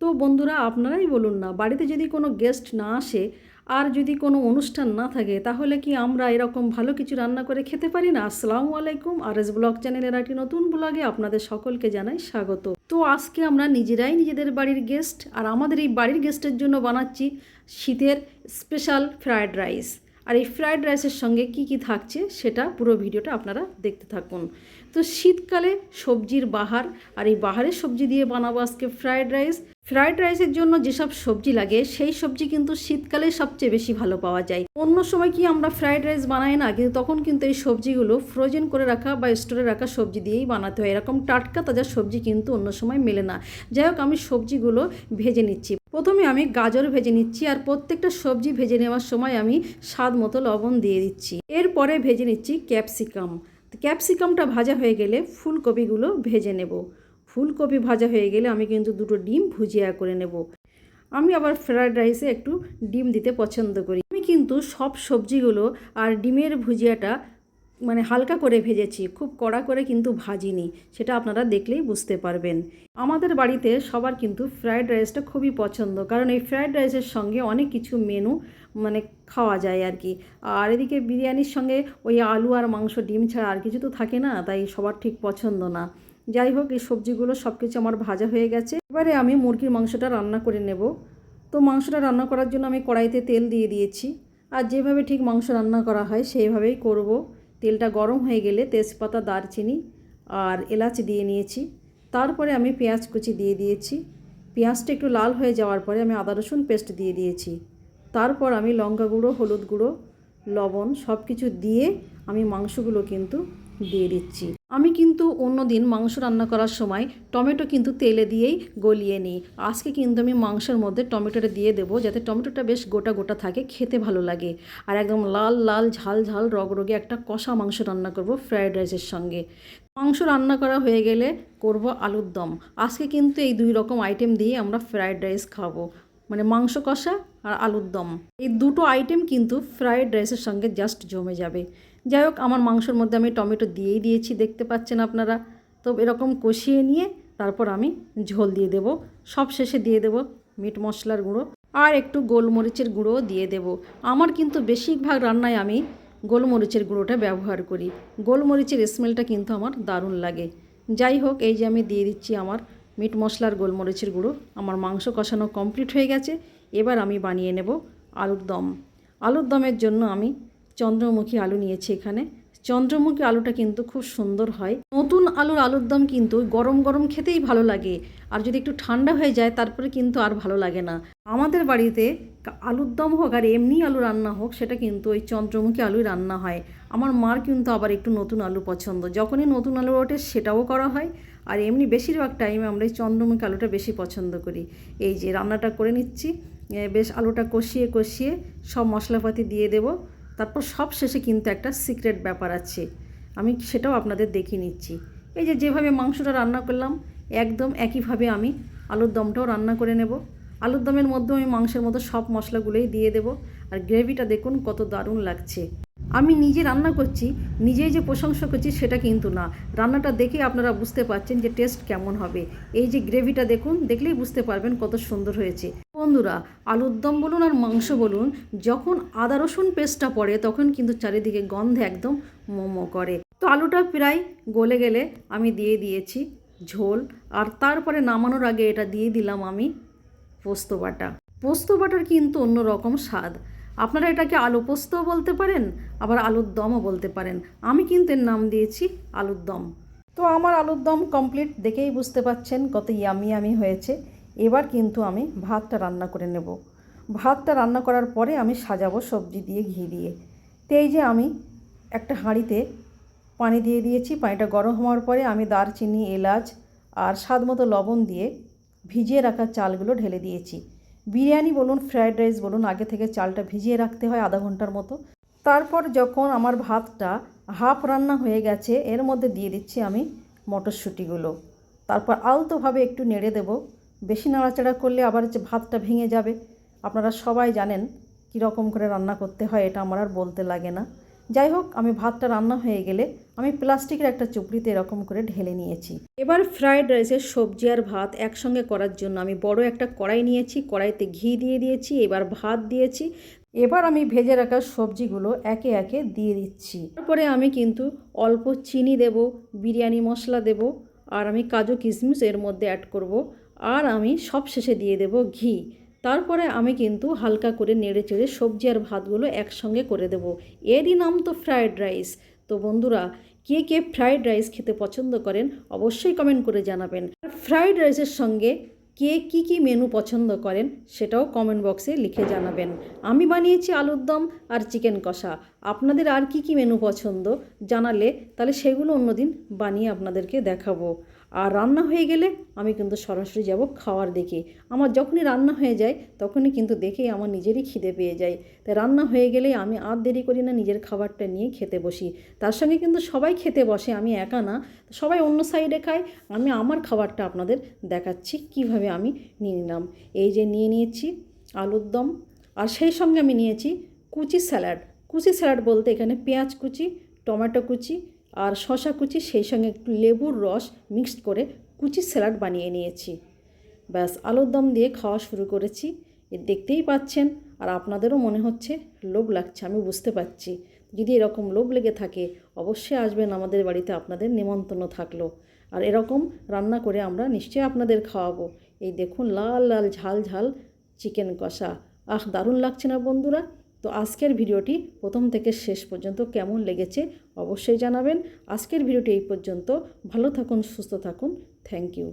তো বন্ধুরা আপনারাই বলুন না, বাড়িতে যদি কোনো গেস্ট না আসে আর যদি কোনো অনুষ্ঠান না থাকে, তাহলে কি আমরা এরকম ভালো কিছু রান্না করে খেতে পারি না? আসসালামু আলাইকুম আর এস ব্লগ চ্যানেলের একটি নতুন ব্লগে আপনাদের সকলকে জানাই স্বাগত। তো আজকে আমরা নিজেরাই নিজেদের বাড়ির গেস্ট আর আমাদের এই বাড়ির গেস্টের জন্য বানাচ্ছি শীতের স্পেশাল ফ্রায়েড রাইস আর এই ফ্রায়েড রাইসের সঙ্গে কি কি থাকছে, সেটা পুরো ভিডিওটা আপনারা দেখতে থাকুন। তো শীতকালে সবজির বাহার আর এই বাহারের সবজি দিয়ে বানাবো আজকে ফ্রায়েড রাইস ফ্রায়েড রাইসের জন্য যেসব সবজি লাগে, সেই সবজি কিন্তু শীতকালে সবচেয়ে বেশি ভালো পাওয়া যায়। অন্য সময় কি আমরা ফ্রায়েড রাইস বানাই না, কিন্তু তখন কিন্তু এই সবজিগুলো ফ্রোজেন করে রাখা বা স্টোরে রাখা সবজি দিয়েই বানাতে হয়। এরকম টাটকা তাজা সবজি কিন্তু অন্য সময় মেলে না। যাই হোক, আমি সবজিগুলো ভেজে নিচ্ছি। প্রথমে আমি গাজর ভেজে নিচ্ছি আর প্রত্যেকটা সবজি ভেজে নেওয়ার সময় আমি স্বাদ মতো লবণ দিয়ে দিচ্ছি। এরপরে ভেজে নিচ্ছি ক্যাপসিকাম। ক্যাপসিকামটা ভাজা হয়ে গেলে ফুলকপিগুলো ভেজে নেব। ফুলকপি ভাজা হয়ে গেলে আমি কিন্তু দুটো ডিম ভুজিয়া করে নেব। আমি আবার ফ্রায়েড রাইসে একটু ডিম দিতে পছন্দ করি। আমি কিন্তু সব সবজিগুলো আর ডিমের ভুজিয়াটা মানে হালকা করে ভেজেছি, খুব কড়া করে কিন্তু ভাজিনি, সেটা আপনারা দেখলেই বুঝতে পারবেন। আমাদের বাড়িতে সবার কিন্তু ফ্রায়েড রাইসটা খুবই পছন্দ, কারণ এই ফ্রায়েড রাইসের সঙ্গে অনেক কিছু মেনু মানে খাওয়া যায় আর কি। আর এদিকে বিরিয়ানির সঙ্গে ওই আলু আর মাংস, ডিম ছাড়া আর কিছু তো থাকে না, তাই সবার ঠিক পছন্দ না। যাই হোক, এই সবজিগুলো সব কিছু আমার ভাজা হয়ে গেছে। এবারে আমি মুরগির মাংসটা রান্না করে নেব। তো মাংসটা রান্না করার জন্য আমি কড়াইতে তেল দিয়ে দিয়েছি। আর যেভাবে ঠিক মাংস রান্না করা হয়, সেইভাবেই করব। তেলটা গরম হয়ে গেলে তেজপাতা, দারচিনি আর এলাচ দিয়ে নিয়েছি। তারপরে আমি পেঁয়াজ কুচি দিয়ে দিয়েছি। পেঁয়াজটা একটু লাল হয়ে যাওয়ার পরে আমি আদা, রসুন পেস্ট দিয়ে দিয়েছি। তারপর আমি লঙ্কা গুঁড়ো, হলুদ গুঁড়ো, লবণ সব কিছু দিয়ে আমি মাংসগুলো কিন্তু দিয়ে দিচ্ছি। আমি কিন্তু অন্য দিন মাংস রান্না করার সময় টমেটো কিন্তু তেলে দিয়েই গলিয়ে নিই। আজকে কিন্তু আমি মাংসের মধ্যে টমেটোটা দিয়ে দেবো যাতে টমেটোটা বেশ গোটা গোটা থাকে, খেতে ভালো লাগে। আর একদম লাল লাল, ঝাল ঝাল রগ রগরগে একটা কষা মাংস রান্না করব ফ্রায়েড রাইসের সঙ্গে। মাংস রান্না করা হয়ে গেলে করব আলুর দম। আজকে কিন্তু এই দুই রকম আইটেম দিয়ে আমরা ফ্রায়েড রাইস খাব। মানে মাংস কষা আর আলুর দম। এই দুটো আইটেম কিন্তু ফ্রায়েড রাইসের সঙ্গে জাস্ট জমে যাবে। যাই হোক, আমার মাংসর মধ্যে আমি টমেটো দিয়েই দিয়েছি, দেখতে পাচ্ছেন আপনারা। তো এরকম কষিয়ে নিয়ে তারপর আমি ঝোল দিয়ে দেব। সব শেষে দিয়ে দেব মিট মশলার গুঁড়ো আর একটু গোলমরিচের গুঁড়োও দিয়ে দেব। আমার কিন্তু বেশিরভাগ রান্নায় আমি গোলমরিচের গুঁড়োটা ব্যবহার করি। গোলমরিচের স্মেলটা কিন্তু আমার দারুণ লাগে। যাই হোক, এই যে আমি দিয়ে দিচ্ছি আমার মিট মশলার গোলমরিচের গুঁড়ো। আমার মাংস কষানো কমপ্লিট হয়ে গেছে। এবার আমি বানিয়ে নেব আলুর দম। আলুর দমের জন্য আমি চন্দ্রমুখী আলু নিয়েছি এখানে। চন্দ্রমুখী আলুটা কিন্তু খুব সুন্দর হয়। নতুন আলুর আলুর দম কিন্তু গরম গরম খেতেই ভালো লাগে। আর যদি একটু ঠান্ডা হয়ে যায়, তারপরে কিন্তু আর ভালো লাগে না। আমাদের বাড়িতে আলুর দম হোক আর এমনি আলু রান্না হোক, সেটা কিন্তু ওই চন্দ্রমুখী আলুই রান্না হয়। আমার মার কিন্তু আবার একটু নতুন আলু পছন্দ। যখনই নতুন আলু ওঠে, সেটাও করা হয়। আর এমনি বেশিরভাগ টাইমে আমরা এই চন্দ্রমুখী আলুটা বেশি পছন্দ করি। এই যে রান্নাটা করে নিচ্ছি। বেশ আলুটা কষিয়ে কষিয়ে সব মশলাপাতি দিয়ে দেবো। তারপর সব শেষে কিন্তু একটা সিক্রেট ব্যাপার আছে। আমি সেটাও আপনাদের দেখিয়ে নিচ্ছি। এই যে যেভাবে মাংসটা রান্না করলাম, একদম একইভাবে আমি আলুর দমটাও রান্না করে নেব। আলুর দমের মধ্যে আমি মাংসের মতো সব মশলাগুলোই দিয়ে দেব। আর গ্রেভিটা দেখুন কত দারুণ লাগছে। আমি নিজে রান্না করছি, নিজেই যে প্রশংসা করছি সেটা কিন্তু না। রান্নাটা দেখে আপনারা বুঝতে পারছেন যে টেস্ট কেমন হবে। এই যে গ্রেভিটা দেখুন, দেখলেই বুঝতে পারবেন কত সুন্দর হয়েছে। বন্ধুরা, আলুর দম বলুন আর মাংস বলুন, যখন আদা রসুন পেস্টটা পড়ে তখন কিন্তু চারিদিকে গন্ধে একদম মোমো করে। তো আলুটা প্রায় গলে গেলে আমি দিয়ে দিয়েছি ঝোল, আর তারপরে নামানোর আগে এটা দিয়ে দিলাম আমি পোস্ত বাটা। পোস্ত বাটার কিন্তু অন্য রকম স্বাদ। আপনারা এটাকে আলু পোস্তও বলতে পারেন, আবার আলুর দমও বলতে পারেন। আমি কিন্তু এর নাম দিয়েছি আলুর দম। তো আমার আলুর দম কমপ্লিট, দেখেই বুঝতে পাচ্ছেন কত ইয়ামি ইয়ামি হয়েছে। এবার কিন্তু আমি ভাতটা রান্না করে নেব। ভাতটা রান্না করার পরে আমি সাজাবো সবজি দিয়ে ঘি দিয়ে। তো এই যে আমি একটা হাঁড়িতে পানি দিয়ে দিয়েছি। পানিটা গরম হওয়ার পরে আমি দারচিনি, এলাচ আর স্বাদ মতো লবণ দিয়ে ভিজিয়ে রাখা চালগুলো ঢেলে দিয়েছি। বিরিয়ানি বলুন, ফ্রায়েড রাইস বলুন, আগে থেকে চালটা ভিজিয়ে রাখতে হয় আধা ঘণ্টার মতো। তারপর যখন আমার ভাতটা হাফ রান্না হয়ে গেছে, এর মধ্যে দিয়ে দিচ্ছি আমি মটরশুঁটিগুলো। তারপর আলতোভাবে একটু নেড়ে দেব। বেশি নাড়াচাড়া করলে আবার হচ্ছে ভাতটা ভেঙে যাবে। আপনারা সবাই জানেন কীরকম করে রান্না করতে হয়, এটা আমার আর বলতে লাগে না। যাই হোক, আমি ভাতটা রান্না হয়ে গেলে আমি প্লাস্টিকের একটা চুপড়িতে এরকম করে ঢেলে নিয়েছি। এবার ফ্রায়েড রাইসের সবজি আর ভাত একসঙ্গে করার জন্য আমি বড় একটা কড়াই নিয়েছি, কড়াইতে ঘি দিয়ে দিয়েছি, এবার ভাত দিয়েছি। এবার আমি ভেজে রাখা সবজিগুলো একে একে দিয়ে দিচ্ছি। তারপরে আমি কিন্তু অল্প চিনি দেব, বিরিয়ানি মশলা দেব, আর আমি কাজু কিশমিশ এর মধ্যে অ্যাড করব। আর আমি সব শেষে দিয়ে দেব ঘি। তারপরে আমি কিন্তু হালকা করে নেড়ে চেড়ে সবজি আর ভাতগুলো একসঙ্গে করে দেব। এরই নাম তো ফ্রায়েড রাইস। তো বন্ধুরা, কে কে ফ্রায়েড রাইস খেতে পছন্দ করেন অবশ্যই কমেন্ট করে জানাবেন। ফ্রায়েড রাইসের সঙ্গে কে কি কি মেনু পছন্দ করেন সেটাও কমেন্ট বক্সে লিখে জানাবেন। আমি বানিয়েছি আলুর দম আর চিকেন কষা। আপনাদের আর কি কি মেনু পছন্দ জানালে তাহলে সেগুলো অন্যদিন বানিয়ে আপনাদেরকে দেখাবো। আর রান্না হয়ে গেলে আমি কিন্তু সরাসরি যাব খাওয়ার দিকে। আমার যখনই রান্না হয়ে যায়, তখনই কিন্তু দেখেই আমার নিজেরই খিদে পেয়ে যায়। তাই রান্না হয়ে গেলেই আমি আর দেরি করি না নিজের খাবারটা নিয়ে খেতে বসি। তার সঙ্গে কিন্তু সবাই খেতে বসে, আমি একা না। সবাই অন্য সাইডে খায়। আমি আমার খাবারটা আপনাদের দেখাচ্ছি কীভাবে আমি নিয়ে নিলাম। এই যে নিয়ে নিয়েছি আলুর দম, আর সেই সঙ্গে আমি নিয়েছি কুচি স্যালাড। কুচি স্যালাড বলতে এখানে পেঁয়াজ কুচি, টমেটো কুচি আর শশা কুচি সেই সঙ্গে একটু লেবুর রস মিক্সড করে কুচি স্যালাড বানিয়ে নিয়েছি। ব্যাস, আলুর দম দিয়ে খাওয়া শুরু করেছি। এ দেখতেই পাচ্ছেন, আর আপনাদেরও মনে হচ্ছে লোভ লাগছে, আমি বুঝতে পারছি। যদি এরকম লোভ লেগে থাকে, অবশ্যই আসবেন আমাদের বাড়িতে, আপনাদের নিমন্ত্রণ থাকল। আর এরকম রান্না করে আমরা নিশ্চয়ই আপনাদের খাওয়াবো। এই দেখুন, লাল লাল ঝাল ঝাল চিকেন কষা। আহ, দারুণ লাগছে না বন্ধুরা? তো আজকের ভিডিওটি প্রথম থেকে শেষ পর্যন্ত কেমন লেগেছে অবশ্যই জানাবেন। আজকের ভিডিওটি এই পর্যন্ত। ভালো থাকুন, সুস্থ থাকুন। Thank you.